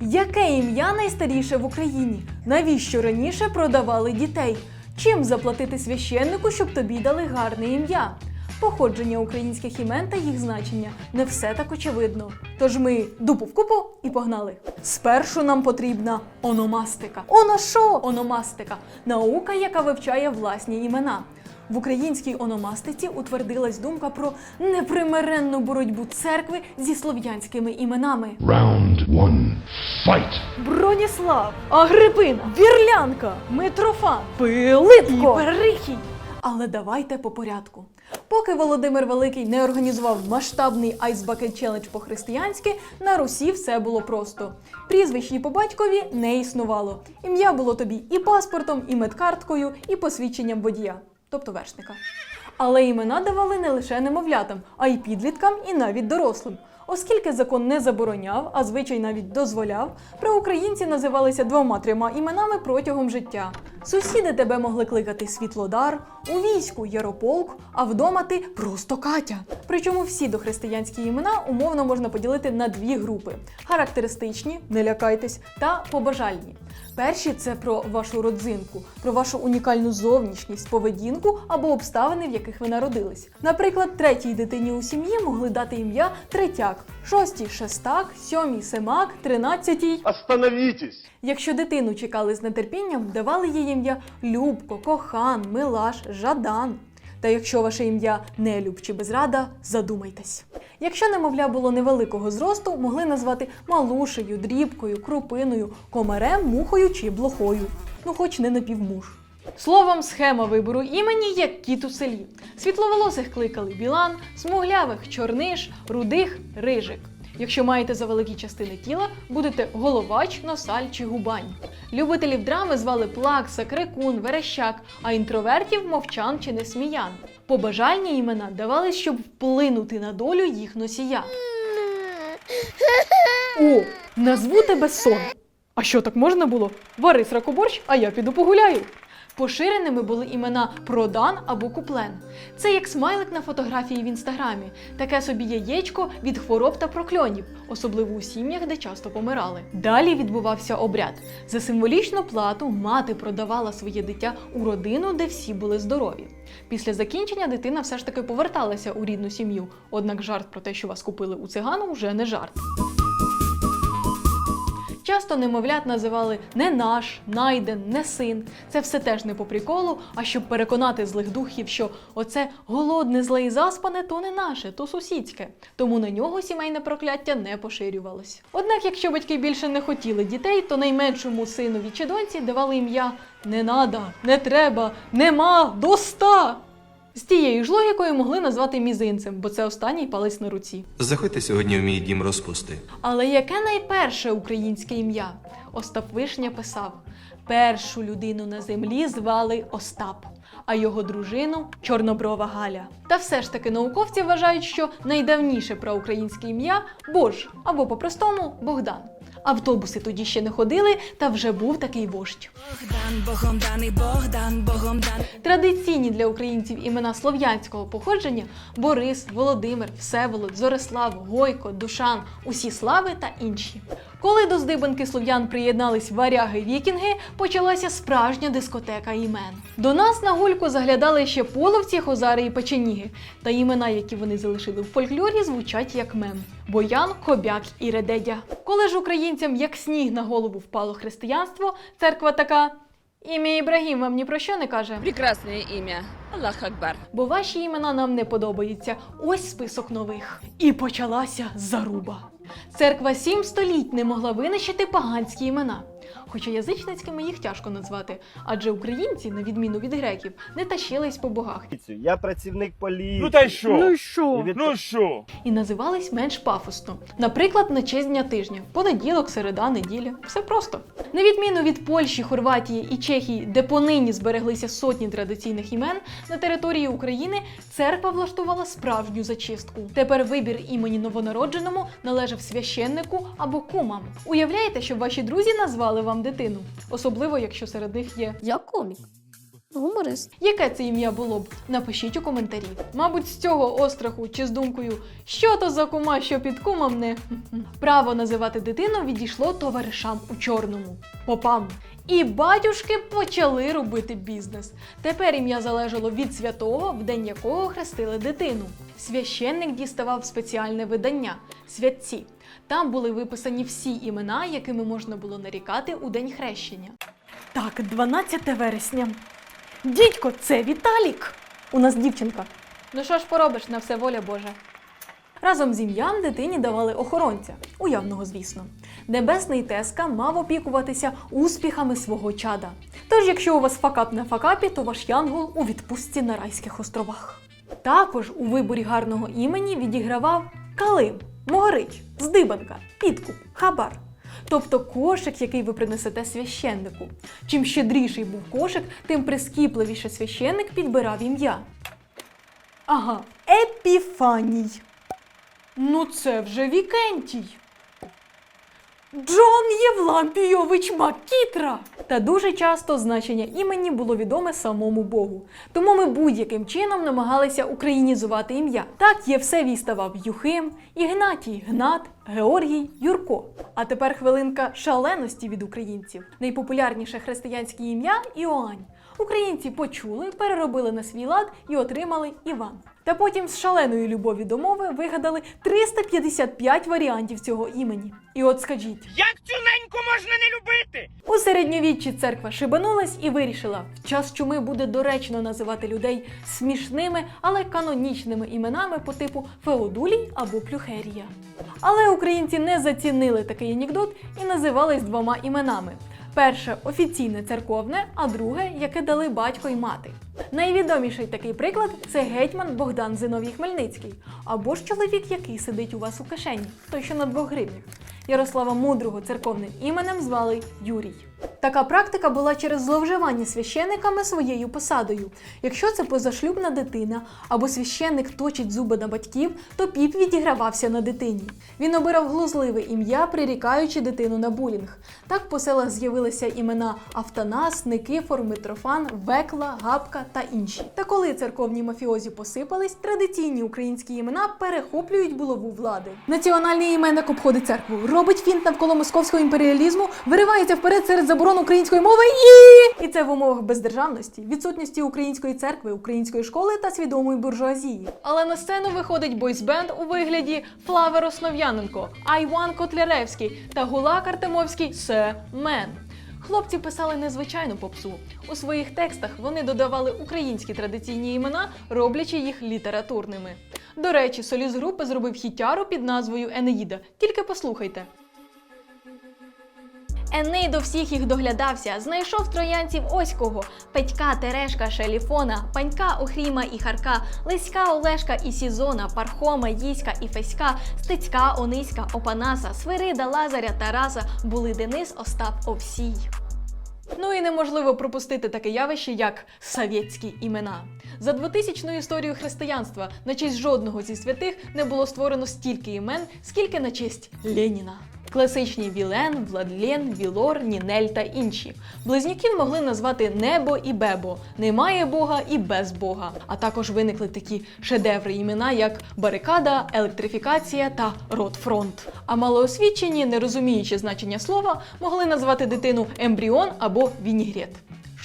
Яке ім'я найстаріше в Україні? Навіщо раніше продавали дітей? Чим заплатити священнику, щоб тобі дали гарне ім'я? Походження українських імен та їх значення не все так очевидно. Тож ми дупу в купу і погнали. Спершу нам потрібна ономастика. Оно що? Ономастика наука, яка вивчає власні імена. В українській ономастиці утвердилась думка про непримиренну боротьбу церкви зі слов'янськими іменами. Round one. Fight. Броніслав, Агрипина, Вірлянка, Митрофан, Пилипко і Перихій. Але давайте по порядку. Поки Володимир Великий не організував масштабний Ice Bucket Challenge по-християнськи, на Русі все було просто. Прізвищ і по батькові не існувало. Ім'я було тобі і паспортом, і медкарткою, і посвідченням водія, тобто вершника. Але імена давали не лише немовлятам, а й підліткам, і навіть дорослим. Оскільки закон не забороняв, а звичай навіть дозволяв, проукраїнці називалися двома-трьома іменами протягом життя. Сусіди тебе могли кликати Світлодар, у війську Ярополк, а вдома ти просто Катя. Причому всі дохристиянські імена умовно можна поділити на дві групи: характеристичні, не лякайтесь, та побажальні. Перші це про вашу родзинку, про вашу унікальну зовнішність, поведінку або обставини, в яких ви народились. Наприклад, третій дитині у сім'ї могли дати ім'я третяк, шостій шестак, сьомій семак, тринадцятій. Остановитесь! Якщо дитину чекали з нетерпінням, давали їй ім'я Любко, Кохан, Милаш, Жадан. Та якщо ваше ім'я Нелюб чи Безрада, задумайтесь. Якщо немовля було невеликого зросту, могли назвати малушею, дрібкою, крупиною, комарем, мухою чи блохою. Ну, хоч не напівмуж. Словом, схема вибору імені як кіт у селі. Світловолосих кликали білан, смуглявих чорниш, рудих рижик. Якщо маєте завеликі частини тіла, будете головач, носаль чи губань. Любителів драми звали плакса, крикун, верещак, а інтровертів мовчан чи несміян. Побажальні імена давали, щоб вплинути на долю їх носія. О, назву тебе сон. А що так можна було? Вари сракоборщ, а я піду погуляю. Поширеними були імена Продан або Куплен. Це як смайлик на фотографії в інстаграмі, таке собі яєчко від хвороб та прокльонів, особливо у сім'ях, де часто помирали. Далі відбувався обряд. За символічну плату мати продавала своє дитя у родину, де всі були здорові. Після закінчення дитина все ж таки поверталася у рідну сім'ю. Однак жарт про те, що вас купили у цигану, вже не жарт. Часто немовлят називали не наш, найден, не син. Це все теж не по приколу, а щоб переконати злих духів, що оце голодне, зле і заспане, то не наше, то сусідське. Тому на нього сімейне прокляття не поширювалось. Однак, якщо батьки більше не хотіли дітей, то найменшому синові чи доньці давали ім'я не надо, не треба, нема, доста. З тією ж логікою могли назвати мізинцем, бо це останній палець на руці. Заходьте сьогодні в мій дім розпусти. Але яке найперше українське ім'я? Остап Вишня писав: першу людину на землі звали Остап, а його дружину Чорноброва Галя. Та все ж таки науковці вважають, що найдавніше проукраїнське ім'я Бож або по-простому Богдан. Автобуси тоді ще не ходили, та вже був такий вождь. Богдан, Богом даний Богдан, Богом дан. Традиційні для українців імена слов'янського походження Борис, Володимир, Всеволод, Зорислав, Гойко, Душан, усі слави та інші. Коли до здибанки слов'ян приєднались варяги вікінги, почалася справжня дискотека імен. До нас на гульку заглядали ще половці, хозари і печеніги, та імена, які вони залишили в фольклорі, звучать як мем: Боян, Кобяк і Редедя. Коли ж українцям як сніг на голову впало християнство, церква така. Ім'я Ібрагім вам ні про що не каже. Прекрасное имя. Аллах Акбар. Бо ваші імена нам не подобаються. Ось список нових. І почалася заруба. Церква сім століть не могла винищити поганські імена. Хоча язичницькими їх тяжко назвати, адже українці, на відміну від греків, не тащились по богах Я працівник поліції. Ну та й що? Ну і що? І від- Ну що? і називались менш пафосно. Наприклад, на честь дня тижня, понеділок, середа, неділя. Все просто. На відміну від Польщі, Хорватії і Чехії, де понині збереглися сотні традиційних імен, на території України церква влаштувала справжню зачистку. Тепер вибір імені новонародженому належав священнику або кумам. Уявляєте, щоб ваші друзі назвали вам дитину, особливо якщо серед них є Я комік. Гуморист. Яке це ім'я було б? Напишіть у коментарі. Мабуть, з цього остраху чи з думкою, що то за кума, що під кумом не право називати дитину відійшло товаришам у чорному попам. І батюшки почали робити бізнес. Тепер ім'я залежало від святого, в день якого хрестили дитину. Священник діставав спеціальне видання святці. Там були виписані всі імена, якими можна було нарікати у день хрещення. Так, 12 вересня. Дідько, це Віталік! У нас дівчинка. Ну що ж поробиш, на все воля Божа. Разом з ім'ям дитині давали охоронця, уявного, звісно. Небесний Теска мав опікуватися успіхами свого чада. Тож, якщо у вас факап на факапі, то ваш янгол у відпустці на райських островах. Також у виборі гарного імені відігравав Калим, Могорич, Здибанка, Підкуп, Хабар. Тобто кошик, який ви принесете священнику. Чим щедріший був кошик, тим прискіпливіше священник підбирав ім'я. Ага, Епіфаній. Ну це вже Вікентій. Джон Євлампійович Макітра. Та дуже часто значення імені було відоме самому Богу. Тому ми будь-яким чином намагалися українізувати ім'я. Так Євсевій ставав Юхим, Ігнатій Гнат, Георгій Юрко. А тепер хвилинка шаленості від українців. Найпопулярніше християнське ім'я Іоанн. Українці почули, переробили на свій лад і отримали Іван. Та потім з шаленої любові до мови вигадали 355 варіантів цього імені. І от скажіть, Як цю неньку можна не любити? у середньовіччі церква шибанулась і вирішила, в час чуми буде доречно називати людей смішними, але канонічними іменами по типу Феодулій або Плюхерія. Але українці не зацінили такий анекдот і називались двома іменами. Перше офіційне церковне, а друге, яке дали батько й мати. Найвідоміший такий приклад це гетьман Богдан Зиновій Хмельницький, або ж чоловік, який сидить у вас у кишені, той, що на двох гривнях. Ярослава Мудрого церковним іменем звали Юрій. Така практика була через зловживання священниками своєю посадою. Якщо це позашлюбна дитина або священник точить зуби на батьків, то піп відігравався на дитині. Він обирав глузливе ім'я, прирікаючи дитину на булінг. Так по селах з'явилися імена Автанас, Никифор, Митрофан, Векла, Гапка та інші. Та коли церковні мафіозі посипались, традиційні українські імена перехоплюють булаву влади. Національний іменник обходить церкву, робить фінт навколо московського імперіалізму, виривається вперед серед заборон української мови і. І це в умовах бездержавності, відсутності української церкви, української школи та свідомої буржуазії. Але на сцену виходить бойсбенд у вигляді Флавер Основ'яненко, Айван Котляревський та Гулак Артемовський Се-мен. Хлопці писали незвичайну попсу. У своїх текстах вони додавали українські традиційні імена, роблячи їх літературними. До речі, соліст групи зробив хітяру під назвою Енеїда. Тільки послухайте. Еней до всіх їх доглядався, знайшов троянців ось кого: Петька, Терешка, Шеліфона, Панька, Охріма і Харка, Лиська, Олешка і Сізона, Пархома, Їська і Феська, Стецька, Ониська, Опанаса, Свирида, Лазаря, Тараса, були Денис, Остап, Овсій. Ну і неможливо пропустити таке явище, як совєтські імена. За 2000 історію християнства на честь жодного зі святих не було створено стільки імен, скільки на честь Леніна. Класичні Вілен, Владлен, Вілор, Нінель та інші. Близнюків могли назвати Небо і Бебо, Немає Бога і без Бога. А також виникли такі шедеври імена, як Барикада, Електрифікація та Ротфронт. А малоосвічені, не розуміючи значення слова, могли назвати дитину ембріон або вінігрет.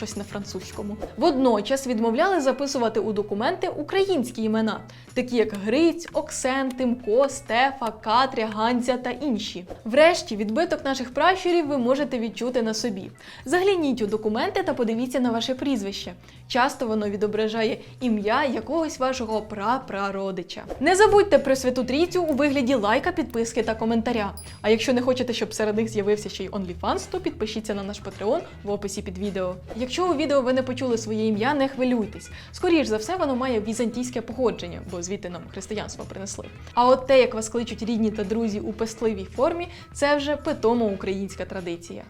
Щось на французькому. Водночас відмовляли записувати у документи українські імена, такі як Гриць, Оксен, Тимко, Стефа, Катря, Ганця та інші. Врешті, відбиток наших пращурів ви можете відчути на собі. Загляніть у документи та подивіться на ваше прізвище. Часто воно відображає ім'я якогось вашого прапрародича. Не забудьте про святу трійцю у вигляді лайка, підписки та коментаря. А якщо не хочете, щоб серед них з'явився ще й OnlyFans, то підпишіться на наш Patreon в описі під відео. Якщо у відео ви не почули своє ім'я, не хвилюйтесь. Скоріш за все, воно має візантійське походження, бо звідти нам християнство принесли. А от те, як вас кличуть рідні та друзі у пестливій формі, це вже питома українська традиція.